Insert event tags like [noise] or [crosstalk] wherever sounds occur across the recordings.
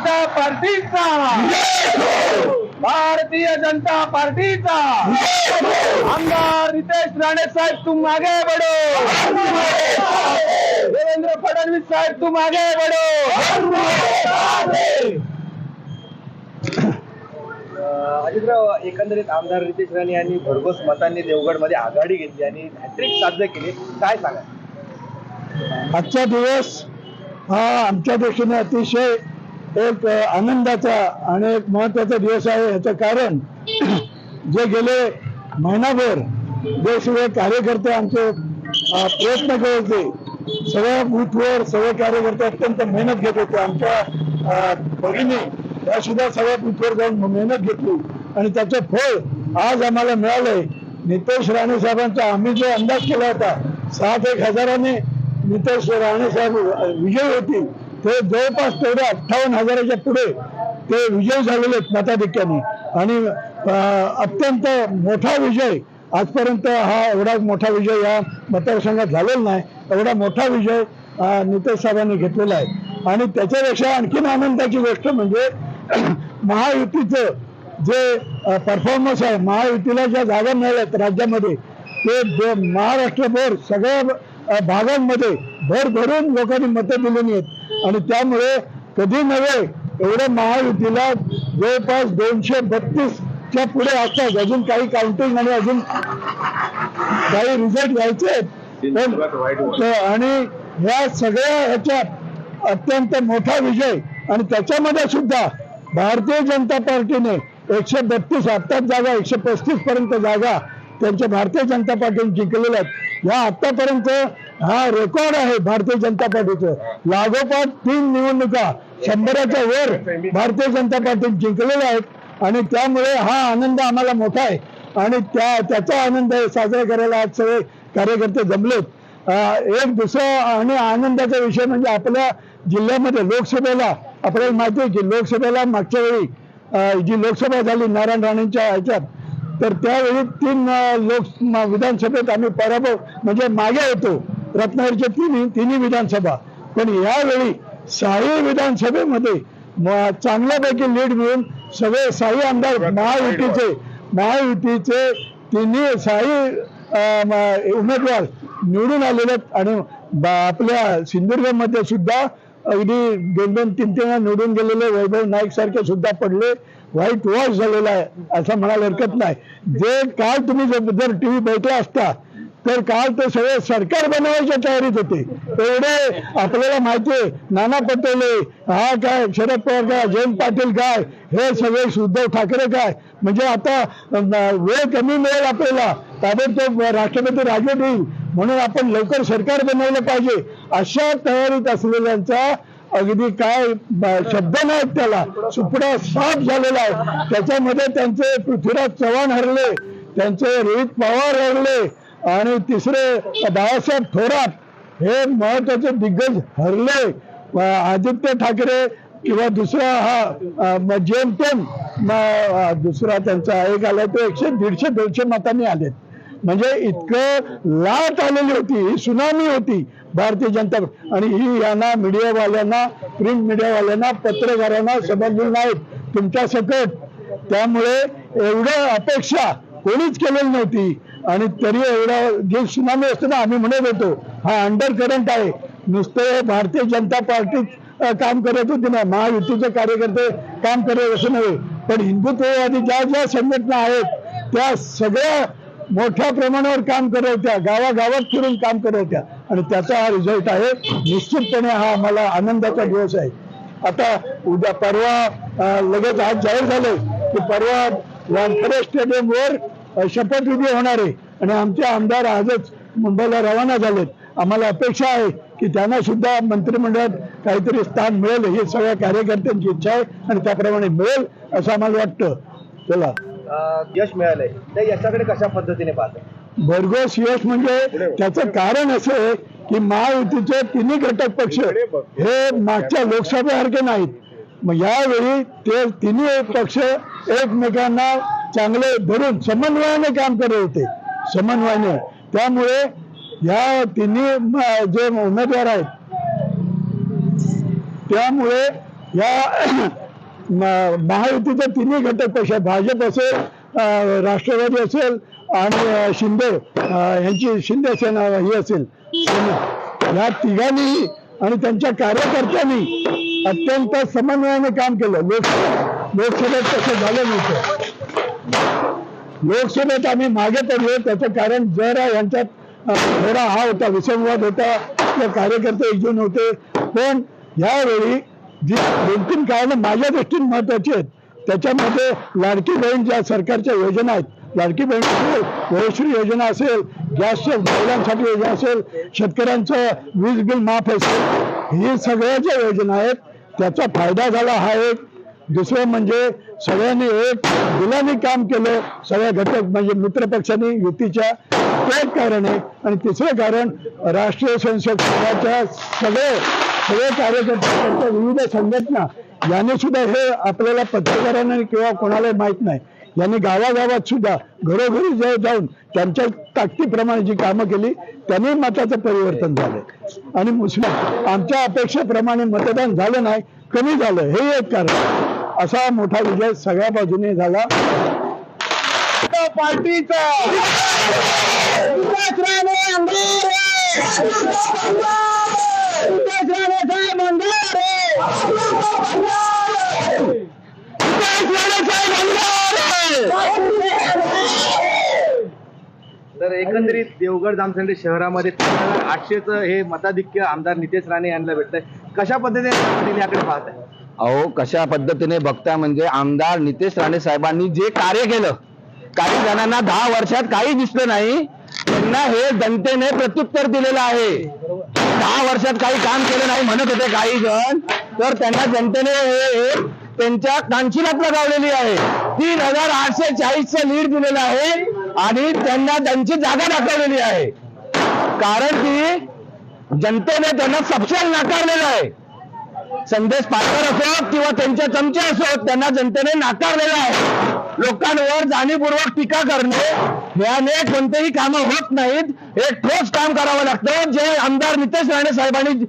जनता पार्टीचा. भारतीय जनता पार्टीचा. आमदार रितेश राणे साहेब तुम आगे बढ़ो देवेंद्र फडणवीस साहेब तुम आगे बढ़ो अजितराव एकंदरीत आमदार रितेश राणे यांनी भरघोस मतांनी देवगडमध्ये आघाडी घेतली आणि हॅट्रिक साध्य केली. काय सांगा आजचा दिवस हा आमच्या दृष्टीने अतिशय एक आनंदाचा आणि एक महत्त्वाचा दिवस आहे याचं कारण [clears throat] जे गेले महिनाभर वेगवेगळे कार्यकर्ते आमचे प्रयत्न करत होते. सगळ्या बूथवर सगळे कार्यकर्ते अत्यंत मेहनत घेत होते. आमच्या भगिनी त्या सुद्धा सगळ्या बूथवर जाऊन मेहनत घेतली. आणि त्याचं फळ आज आम्हाला मिळालंय. नितेश राणे साहेबांचा आम्ही जो अंदाज केला होता सात एक हजाराने नितेश राणे साहेब विजय होतील. ते जवळपास तेवढे अठ्ठावन्न हजाराच्या पुढे ते विजय झालेले आहेत मताधिक्याने. आणि अत्यंत मोठा विजय आजपर्यंत हा एवढा मोठा विजय या मतदारसंघात झालेला नाही. एवढा मोठा विजय नितेश साहेबांनी घेतलेला आहे. आणि त्याच्यापेक्षा आणखीन आनंदाची गोष्ट म्हणजे [clears throat] महायुतीचं जे परफॉर्मन्स आहे महायुतीला ज्या जागा मिळाल्यात राज्यामध्ये ते महाराष्ट्रभर सगळ्या भागांमध्ये भर भरून लोकांनी मतं दिलेली आहेत. आणि त्यामुळे कधी नव्हे एवढ्या महायुतीला जवळपास दोनशे बत्तीस च्या पुढे असतात. अजून काही काउंटिंग आणि अजून काही रिझल्ट घ्यायचे आहेत. पण- तर- आणि ह्या सगळ्या ह्याच्यात अत्यंत मोठा विजय आणि त्याच्यामध्ये सुद्धा भारतीय जनता पार्टीने एकशे बत्तीस आत्ताच जागा एकशे पस्तीस पर्यंत जागा त्यांच्या भारतीय जनता पार्टीने जिंकलेल्या आहेत. या आतापर्यंत हा रेकॉर्ड आहे भारतीय जनता पार्टीचं. लागोपाठ तीन निवडणुका शंभराच्या वर भारतीय जनता पार्टीने जिंकलेल्या आहेत आणि त्यामुळे हा आनंद आम्हाला मोठा आहे. आणि त्या त्याचा आनंद साजरा करायला आज सगळे कार्यकर्ते जमलेत एक दुसरा आणि आनंदाचा विषय म्हणजे आपल्या जिल्ह्यामध्ये लोकसभेला आपल्याला माहिती आहे की लोकसभेला मागच्या वेळी जी लोकसभा झाली नारायण राणेंच्या ह्याच्यात तर त्यावेळी तीन लोक विधानसभेत आम्ही पराभव म्हणजे मागे होतो. रत्नागिरीच्या तिन्ही तिन्ही विधानसभा. पण यावेळी साही विधानसभेमध्ये चांगल्यापैकी लीड मिळून सगळे साही आमदार महायुतीचे महायुतीचे तिन्ही साही उमेदवार निवडून आलेले आहेत. आणि आपल्या सिंधुदुर्गमध्ये सुद्धा अगदी दोन दोन तीन तीन निवडून गेलेले वैभव नाईक सारखे सुद्धा पडले. व्हाईट वॉश झालेला आहे असं म्हणायला हरकत नाही. जे काल तुम्ही जर टीव्ही बघितला असता तर काल ते सगळे सरकार बनवायच्या तयारीत होते. एवढे आपल्याला माहिती नाना पटोले हा काय शरद पवार काय जयंत पाटील काय हे सगळे उद्धव ठाकरे काय? म्हणजे आता वेळ कमी मिळेल आपल्याला. ताबडतोब राष्ट्रपती राजवट येईल. म्हणून आपण लवकर सरकार बनवलं पाहिजे. अशा तयारीत असलेल्यांचा अगदी काय शब्द नाहीत त्याला. सुपडा साफ झालेला आहे. त्याच्यामध्ये त्यांचे पृथ्वीराज चव्हाण हरले त्यांचे रोहित पवार हरले आणि तिसरे बाळासाहेब थोरात हे महत्त्वाचे दिग्गज हरले. आदित्य ठाकरे किंवा दुसरा हा जेमतेम दुसरा त्यांचा एक आला तो एकशे दीडशे दोनशे मतांनी आलेत. म्हणजे इतकं लाट आलेली होती ही सुनामी होती भारतीय जनता. आणि ही यांना मीडियावाल्यांना प्रिंट मीडियावाल्यांना पत्रकारांना समजली नाहीत. तुमच्या सकट. त्यामुळे एवढं अपेक्षा कोणीच केलेली नव्हती. आणि तरी एवढं जे सुनामी असताना आम्ही म्हणत होतो हा अंडर करंट आहे. नुसतं भारतीय जनता पार्टीत काम करत होती ना. महायुतीचे कार्यकर्ते काम करत असं नव्हे. पण हिंदुत्ववादी ज्या ज्या संघटना आहेत त्या सगळ्या मोठ्या प्रमाणावर काम करत होत्या. गावागावात फिरून काम करत होत्या. आणि त्याचा हा रिझल्ट आहे. निश्चितपणे हा आम्हाला आनंदाचा दिवस आहे. आता उद्या परवा लगेच आज जाहीर झाले की परवा वानखेडे स्टेडियमवर शपथविधी होणार आहे. आणि आमचे आमदार आजच मुंबईला रवाना झालेत. आम्हाला अपेक्षा आहे की त्यांना सुद्धा मंत्रिमंडळात काहीतरी स्थान मिळेल. ही सगळ्या कार्यकर्त्यांची इच्छा आहे आणि त्याप्रमाणे मिळेल असं आम्हाला वाटतं. चला. यश मिळालंय. तर याच्याकडे कशा पद्धतीने पाहताय? भरघोस यश म्हणजे त्याचं कारण असं आहे की महायुतीचे तिन्ही घटक पक्ष हे मागच्या लोकसभेसारखे नाहीत. मग यावेळी ते तिन्ही पक्ष एकमेकांना चांगले धरून समन्वयाने काम करत होते. समन्वयाने. त्यामुळे या तिन्ही जे उमेदवार आहेत त्यामुळे या महायुतीचे तिन्ही घटक पक्ष भाजप असेल अं, राष्ट्रवादी असेल आणि शिंदे यांची शिंदे सेना ही असेल. या तिघांनी आणि त्यांच्या कार्यकर्त्यांनी अत्यंत समन्वयाने काम केलं. लोकसभेत लोकसभेत तसं झालं नव्हतं. लोकसभेत आम्ही मागे पडलो. त्याचं कारण जरा यांच्यात थोडा हा होता विसंवाद होता. त्या कार्यकर्ते एकजून होते. पण यावेळी जी दोन तीन कारणं माझ्या दृष्टीने महत्वाची आहेत. त्याच्यामध्ये लाडकी बहीण ज्या सरकारच्या योजना आहेत लाडकी बहीण असेल वयश्री योजना असेल गॅसच्या महिलांसाठी योजना असेल शेतकऱ्यांचं वीज बिल माफ असेल हे सगळ्या ज्या योजना आहेत त्याचा फायदा झाला हा एक. दुसरं म्हणजे सगळ्यांनी एक दिलाने काम केलं सगळ्या घटक म्हणजे मित्रपक्षांनी युतीच्या ते कारण आहे. आणि तिसरं कारण राष्ट्रीय संसद संघाच्या सगळे सगळे कार्यकर्त्यांच्या विविध संघटना यांनी सुद्धा हे आपल्याला पत्रकारांना किंवा कोणाला माहीत नाही. यांनी गावागावात सुद्धा घरोघरी जा- जाऊन त्यांच्या ताकदीप्रमाणे जी कामं केली त्यांनी मताचं परिवर्तन झालं. आणि मुस्लिम आमच्या अपेक्षेप्रमाणे मतदान झालं नाही कमी झालं. हे एक कारण. असा मोठा विजय सगळ्या बाजूने झाला. पार्टीचा. तर एकंदरीत देवगड जामसंडे शहरामध्ये आठशेच हे मताधिक्य आमदार नितेश राणे यांना भेटतंय. कशा पद्धतीने पाटील याकडे पाहताय अहो कशा पद्धतीने बघता म्हणजे आमदार नितेश राणे साहेबांनी जे कार्य केलं काही जणांना दहा वर्षात काही दिसलं नाही त्यांना हे जनतेने प्रत्युत्तर दिलेलं आहे. दहा वर्षात काही काम केलं नाही म्हणत होते काही जण. तर त्यांना जनतेने हे त्यांच्या कांचिलात लगावलेली आहे. तीन हजार आठशे चाळीसचं लीड दिलेलं आहे आणि त्यांना त्यांची जागा दाखवलेली आहे. कारण की जनतेने त्यांना सपशेल नाकारलेलं आहे. संदेश पाटकर असो किंवा त्यांचे चमचे असो त्यांना जनतेने नाकारलेलं आहे. लोकांवर जाणीवपूर्वक टीका करणे याने कोणतेही कामं होत नाहीत. एक ठोस काम करावं लागतं. जे आमदार नितेश राणे साहेबांनी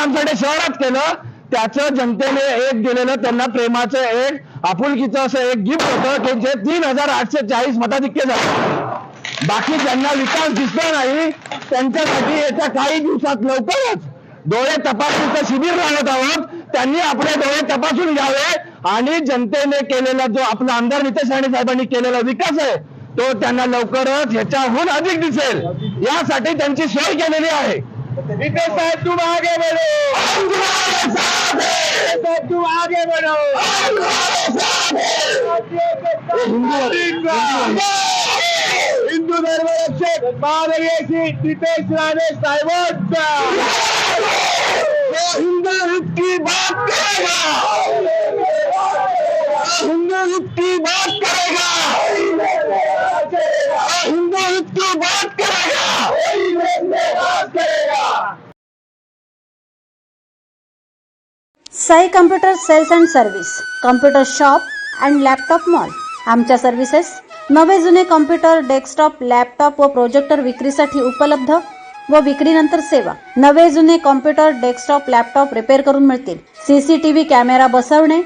आमच्याकडे शहरात केलं त्याचं जनतेने एक दिलेलं त्यांना प्रेमाचं एक आपुलकीचं असं एक गिफ्ट होतं की जे तीन हजार आठशे चाळीस मताधिक्य झालं. बाकी ज्यांना विकास दिसला नाही त्यांच्यासाठी येत्या काही दिवसात लवकरच डोळे तपासणीचं शिबिर राहत आहोत. त्यांनी आपले डोळे तपासून घ्यावे. आणि जनतेने केलेला जो आपला आमदार नितेश राणे साहेबांनी केलेला विकास आहे तो त्यांना लवकरच ह्याच्याहून अधिक दिसेल यासाठी त्यांची सोय केलेली आहे नितेश साहेब तुम आगे बढ़ो साहेब तुम आगे बढ़ो हिंदू धर्म रक्षक महादेवी नितेश राणे साहेबांचा हिंदू हित की बात करेगा हिंदू की बात करेगा। हिंदू की बात करेगा। Sai computer sales and service computer shop and laptop mall. आमच्या सर्व्हिसेस नवे जुने कॉम्प्युटर डेस्कटॉप लॅपटॉप व प्रोजेक्टर विक्रीसाठी उपलब्ध व विक्रीनंतर सेवा. नवे जुने कॉम्प्युटर डेस्कटॉप लॅपटॉप रिपेअर करून मिळतील. सीसीटीव्ही कॅमेरा बसवणे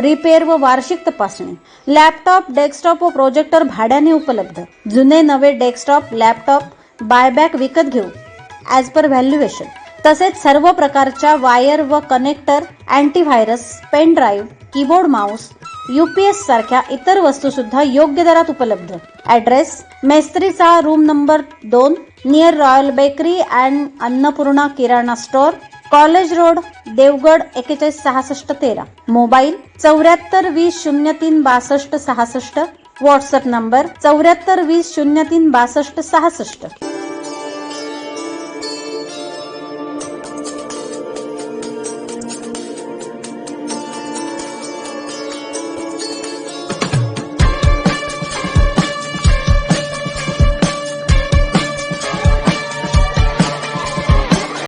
रिपेअर व वार्षिक तपासणी. लॅपटॉप डेस्कटॉप व प्रोजेक्टर भाड्याने उपलब्ध. जुने नवे डेस्कटॉप लॅपटॉप बायबॅक विकत घेऊ. ॲज पर व्हॅल्युएशन तसेच सर्व प्रकारच्या वायर व connector antivirus pen drive keyboard mouse UPS सारख्या इतर वस्तू सुद्धा योग्य दरात उपलब्ध. ऍड्रेस मेस्त्रीचा रूम नंबर दोन near royal bakery and Annapurna Kirana store college road Devgad एकेचाळीस सहासष्ट तेरा. मोबाईल चौऱ्याहत्तर वीस शून्य तीन बासष्ट सहासष्ट. व्हॉट्सअप नंबर चौऱ्याहत्तर वीस शून्य तीन बासष्ट सहासष्ट.